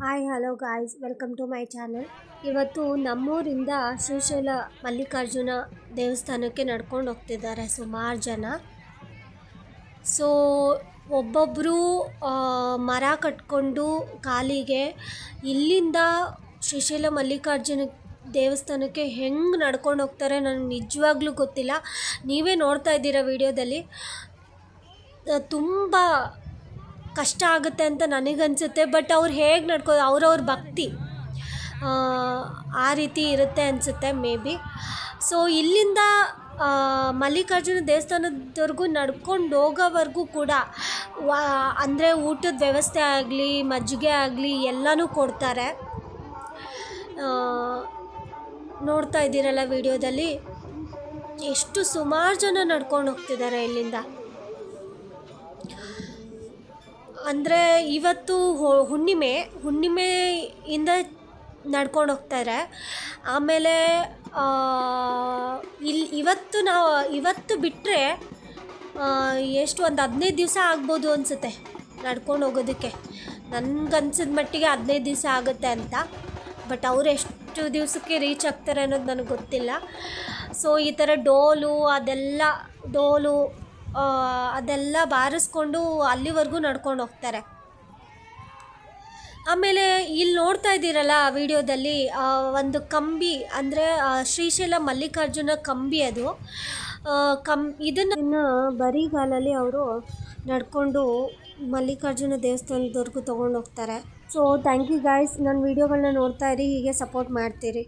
Hi hello guys welcome to my channel ಇವತ್ತು ನಮ್ಮೂರಿಂದ ಶ್ರೀಶೈಲ ಮಲ್ಲಿಕಾರ್ಜುನ ದೇವಸ್ಥಾನಕ್ಕೆ ನಡ್ಕೊಂಡು ಹೋಗ್ತಿದ್ದಾರೆ ಸುಮಾರು ಜನ. ಸೊ ಒಬ್ಬೊಬ್ಬರು ಮರ ಕಟ್ಕೊಂಡು ಕಾಲಿಗೆ ಇಲ್ಲಿಂದ ಶ್ರೀಶೈಲ ಮಲ್ಲಿಕಾರ್ಜುನ ದೇವಸ್ಥಾನಕ್ಕೆ ಹೆಂಗೆ ನಡ್ಕೊಂಡು ಹೋಗ್ತಾರೆ ನನಗೆ ನಿಜವಾಗ್ಲೂ ಗೊತ್ತಿಲ್ಲ. ನೀವೇ ನೋಡ್ತಾ ಇದ್ದೀರಾ ವಿಡಿಯೋದಲ್ಲಿ. ತುಂಬ ಕಷ್ಟ ಆಗುತ್ತೆ ಅಂತ ನನಗನ್ಸುತ್ತೆ ಬಟ್ ಅವ್ರು ಹೇಗೆ ನಡ್ಕೋ ಅವ್ರವ್ರ ಭಕ್ತಿ ಆ, ರೀತಿ ಇರುತ್ತೆ ಅನಿಸುತ್ತೆ ಮೇ ಬಿ. ಸೊ ಇಲ್ಲಿಂದ ಮಲ್ಲಿಕಾರ್ಜುನ ದೇವಸ್ಥಾನದವರೆಗೂ ನಡ್ಕೊಂಡು ಹೋಗೋವರೆಗೂ ಕೂಡ ಅಂದರೆ ಊಟದ ವ್ಯವಸ್ಥೆ ಆಗಲಿ ಮಜ್ಜಿಗೆ ಆಗಲಿ ಎಲ್ಲನೂ ಕೊಡ್ತಾರೆ. ನೋಡ್ತಾ ಇದ್ದೀರಲ್ಲ ವಿಡಿಯೋದಲ್ಲಿ ಎಷ್ಟು ಸುಮಾರು ಜನ ನಡ್ಕೊಂಡು ಹೋಗ್ತಿದ್ದಾರೆ ಇಲ್ಲಿಂದ. ಅಂದರೆ ಇವತ್ತು ಹುಣ್ಣಿಮೆ, ಹುಣ್ಣಿಮೆಯಿಂದ ನಡ್ಕೊಂಡು ಹೋಗ್ತಾರೆ ಆಮೇಲೆ ಇಲ್ಲಿ ಇವತ್ತು ನಾವು, ಇವತ್ತು ಬಿಟ್ಟರೆ ಎಷ್ಟು ಒಂದು ಹದಿನೈದು ದಿವಸ ಆಗ್ಬೋದು ಅನಿಸುತ್ತೆ ನಡ್ಕೊಂಡು ಹೋಗೋದಕ್ಕೆ. ನನಗನ್ಸಿದ ಮಟ್ಟಿಗೆ ಹದಿನೈದು ದಿವಸ ಆಗುತ್ತೆ ಅಂತ. ಬಟ್ ಅವ್ರು ಎಷ್ಟು ದಿವಸಕ್ಕೆ ರೀಚ್ ಆಗ್ತಾರೆ ಅನ್ನೋದು ನನಗೆ ಗೊತ್ತಿಲ್ಲ. ಸೊ, ಈ ಥರ ಡೋಲು ಅದೆಲ್ಲ, ಡೋಲು ಅದೆಲ್ಲ ಬಾರಿಸ್ಕೊಂಡು ಅಲ್ಲಿವರೆಗೂ ನಡ್ಕೊಂಡು ಹೋಗ್ತಾರೆ. ಆಮೇಲೆ ಇಲ್ಲಿ ನೋಡ್ತಾ ಇದ್ದೀರಲ್ಲ ವಿಡಿಯೋದಲ್ಲಿ ಒಂದು ಕಂಬಿ ಅಂದರೆ ಶ್ರೀಶೈಲ ಮಲ್ಲಿಕಾರ್ಜುನ ಕಂಬಿ ಅದು. ಕಂ, ಇದನ್ನು ಬರಿಗಾಲಲ್ಲಿ ಅವರು ನಡ್ಕೊಂಡು ಮಲ್ಲಿಕಾರ್ಜುನ ದೇವಸ್ಥಾನದವರೆಗೂ ತೊಗೊಂಡು ಹೋಗ್ತಾರೆ ಸೊ ಥ್ಯಾಂಕ್ ಯು ಗಾಯ್ಸ್ ನನ್ನ ವೀಡಿಯೋಗಳನ್ನ ನೋಡ್ತಾ ಇರಿ, ಹೀಗೆ ಸಪೋರ್ಟ್ ಮಾಡ್ತೀರಿ.